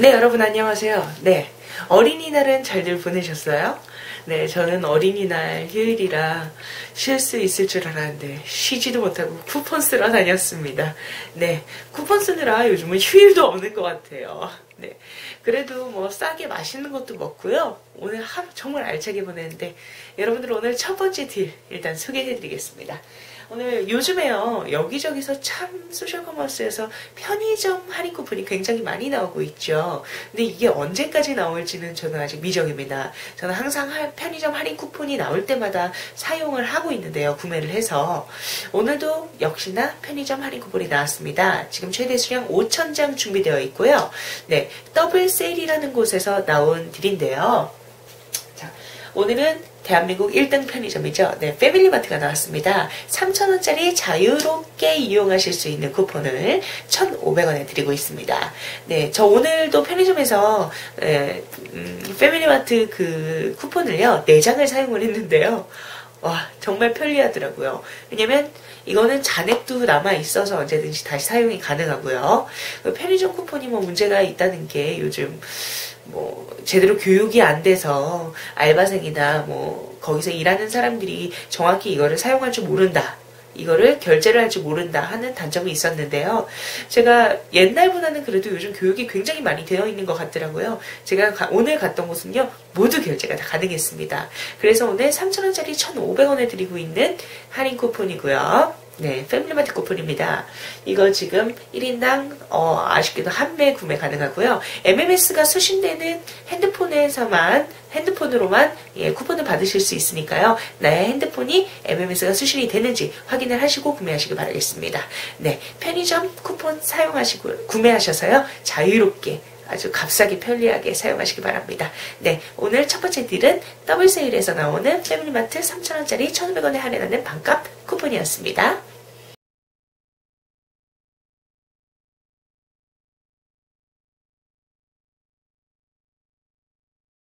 네, 여러분 안녕하세요. 네. 어린이날은 잘들 보내셨어요? 네, 저는 어린이날 휴일이라 쉴 수 있을 줄 알았는데 쉬지도 못하고 쿠폰 쓰러 다녔습니다. 네, 쿠폰 쓰느라 요즘은 휴일도 없는 것 같아요. 네, 그래도 뭐 싸게 맛있는 것도 먹고요. 오늘 하루 정말 알차게 보내는데 여러분들 오늘 첫 번째 딜 일단 소개해 드리겠습니다. 오늘 요즘에요 여기저기서 참 소셜커머스에서 편의점 할인 쿠폰이 굉장히 많이 나오고 있죠. 근데 이게 언제까지 나올지는 저는 아직 미정입니다. 저는 항상 편의점 할인 쿠폰이 나올 때마다 사용을 하고 있는데요. 구매를 해서 오늘도 역시나 편의점 할인 쿠폰이 나왔습니다. 지금 최대 수량 5,000장 준비되어 있고요. 네, 더블 세일이라는 곳에서 나온 딜인데요. 자, 오늘은 대한민국 1등 편의점이죠. 네, 패밀리마트가 나왔습니다. 3,000원짜리 자유롭게 이용하실 수 있는 쿠폰을 1,500원에 드리고 있습니다. 네, 저 오늘도 편의점에서 에, 음, 패밀리마트 그 쿠폰을요, 4장을 사용을 했는데요. 와, 정말 편리하더라고요. 왜냐면 이거는 잔액도 남아 있어서 언제든지 다시 사용이 가능하고요. 그 편의점 쿠폰이 뭐 문제가 있다는 게 요즘 뭐 제대로 교육이 안 돼서 알바생이나 뭐 거기서 일하는 사람들이 정확히 이거를 사용할 줄 모른다. 이거를 결제를 할줄 모른다 하는 단점이 있었는데요. 제가 옛날보다는 그래도 요즘 교육이 굉장히 많이 되어 있는 것 같더라고요. 제가 가, 오늘 갔던 곳은요. 모두 결제가 다 가능했습니다. 그래서 오늘 3,000원짜리 1,500원에 드리고 있는 할인 쿠폰이고요. 네, 패밀리마트 쿠폰입니다. 이거 지금 1인당 어, 아쉽게도 한 매 구매 가능하고요. MMS가 수신되는 핸드폰에서만 핸드폰으로만 예, 쿠폰을 받으실 수 있으니까요. 나의 핸드폰이 MMS가 수신이 되는지 확인을 하시고 구매하시기 바라겠습니다. 네, 편의점 쿠폰 사용하시고 구매하셔서요. 자유롭게 아주 값싸게 편리하게 사용하시기 바랍니다. 네, 오늘 첫 번째 딜은 더블 세일에서 나오는 패밀리마트 3,000원짜리 1,500원에 할인하는 반값 쿠폰이었습니다.